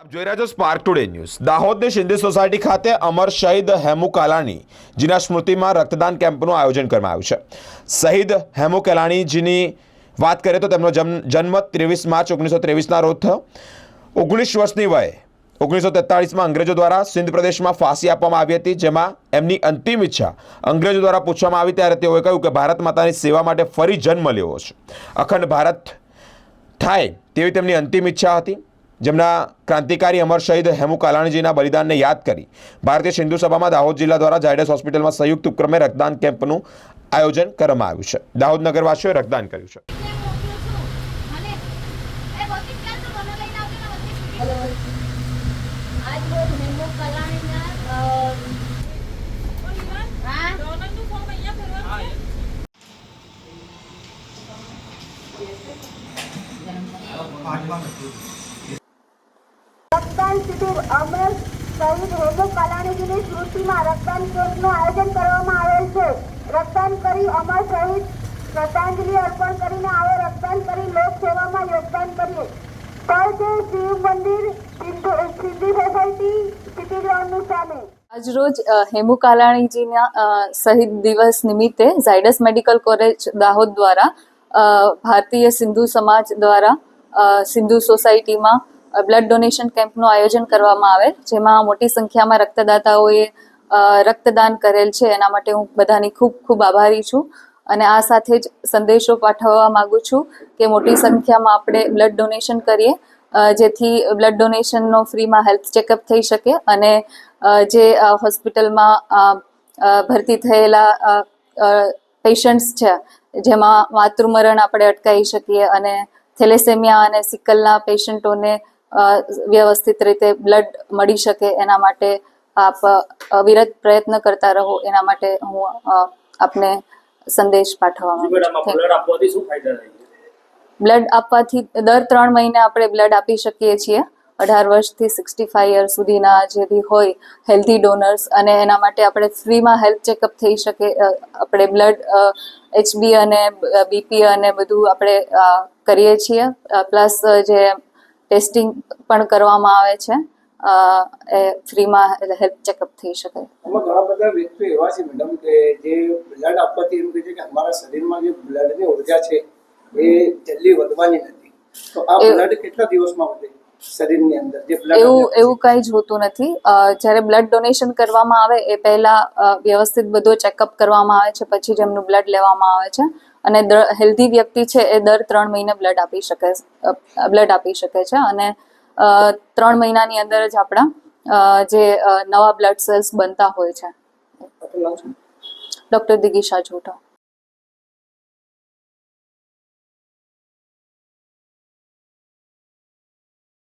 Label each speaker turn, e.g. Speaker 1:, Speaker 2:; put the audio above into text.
Speaker 1: આપ જોઈ રહ્યા છો સ્પાર્ક ટુડે ન્યૂઝ દાહોદની શિંદે સોસાયટી ખાતે અમર શહીદ હેમુ કાલાણી જીના સ્મૃતિમાં રક્તદાન કેમ્પનું આયોજન કરવામાં આવ્યું છે. શહીદ હેમુ કાલાણીજીની વાત કરીએ તો તેમનો જન્મ ત્રેવીસ માર્ચ ઓગણીસો ત્રેવીસના રોજ થયો. ઓગણીસ વર્ષની વયે ઓગણીસો તેતાળીસમાં અંગ્રેજો દ્વારા સિંધ પ્રદેશમાં ફાંસી આપવામાં આવી હતી, જેમાં એમની અંતિમ ઈચ્છા અંગ્રેજો દ્વારા પૂછવામાં આવી ત્યારે તેઓએ કહ્યું કે ભારત માતાની સેવા માટે ફરી જન્મ લેવો છે. અખંડ ભારત થાય તેવી તેમની અંતિમ ઈચ્છા હતી. જેમના ક્રાંતિકારી અમર શહીદ હેમુ કાલાણીજીના બલિદાનને યાદ કરી ભારતીય સિંધુ સભામાં દાહોદ જિલ્લા દ્વારા ઝાયડસ હોસ્પિટલમાં સંયુક્ત ઉપક્રમે રક્તદાન કેમ્પનું આયોજન કરવામાં આવ્યું છે. દાહોદ નગરવાસીઓએ રક્તદાન કર્યું છે.
Speaker 2: આજ
Speaker 3: અમર શહીદ હેમુ કાલાણીજીની સ્મૃતિમાં રક્તદાન આયોજન કરવામાં આવેલ છે. રક્તદાન કરી અમર સહિત શ્રદ્ધાંજલિ અર્પણ કરીને આવો રક્તદાન કરી લોક સેવામાં યોગદાન કરીએ. સ્થળ શિવ મંદિર, સિંધી સોસાયટી, સિટી ગ્રાઉન્ડની સામે.
Speaker 4: આજરોજ હેમુ કાલાણીજીના શહીદ દિવસ નિમિત્તે ઝાયડસ મેડિકલ કોલેજ દાહોદ દ્વારા ભારતીય સિંધુ સમાજ દ્વારા સિંધુ સોસાયટીમાં બ્લડ ડોનેશન કેમ્પનું આયોજન કરવામાં આવેલ જેમાં મોટી સંખ્યામાં રક્તદાતાઓએ રક્તદાન કરેલ છે. એના માટે હું બધાની ખૂબ ખૂબ આભારી છું. અને આ સાથે જ સંદેશો પાઠવવા માંગુ છું કે મોટી સંખ્યામાં આપણે બ્લડ ડોનેશન કરીએ જેથી બ્લડ ડોનેશનનો ફ્રીમાં હેલ્થ ચેકઅપ થઈ શકે અને જે હોસ્પિટલમાં ભરતી થયેલા પેશન્ટ્સ છે, જેમાં માતૃમરણ આપણે અટકાવી શકીએ અને થેલેસેમિયા અને સિકલના પેશન્ટોને વ્યવસ્થિત રીતે બ્લડ મળી શકે એના માટે આપ વિરત અવિરત પ્રયત્ન કરતા રહો એના માટે હું આપને સંદેશ પાઠવવા માંગુ છું.
Speaker 5: બ્લડ આપવાથી
Speaker 4: દર ત્રણ મહિને આપણે બ્લડ આપી શકીએ છીએ. અઢાર વર્ષથી સિક્સટી ફાઈવ યર સુધીના જે બી હોય હેલ્ધી ડોનર્સ અને એના માટે આપણે ફ્રીમાં હેલ્થ ચેકઅપ થઈ શકે આપણે બ્લડ એચબી અને બીપી અને બધું આપણે કરીએ છીએ. પ્લસ જે ટેસ્ટિંગ પણ કરવામાં આવે છે. એ ફ્રીમાં હેલ્થ ચેકઅપ થઈ શકે.
Speaker 5: એમાં ઘણા બધા વ્યક્તિઓ એવા છે મેડમ કે જે બ્લડ આપવાથી એમ કહે છે કે અમારા શરીરમાં જે બ્લડની ઊર્જા છે એ જલ્દી વધવાની નથી. તો આ બ્લડ કેટલા દિવસમાં વધે? શરીરની અંદર જે
Speaker 4: એવું એવું કંઈ જ હોતું નથી. જ્યારે બ્લડ ડોનેશન કરવામાં આવે એ પહેલા વ્યવસ્થિત બધો ચેકઅપ કરવામાં આવે છે પછી જ એમનું બ્લડ લેવામાં આવે છે. અને હેલ્ધી વ્યક્તિ છે એ દર ત્રણ મહિને બ્લડ આપી શકે બ્લડ આપી શકે છે. અને ત્રણ મહિનાની અંદર જ આપણા જે નવા બ્લડ સેલ્સ બનતા હોય છે. ડૉક્ટર દિગીશા જોટા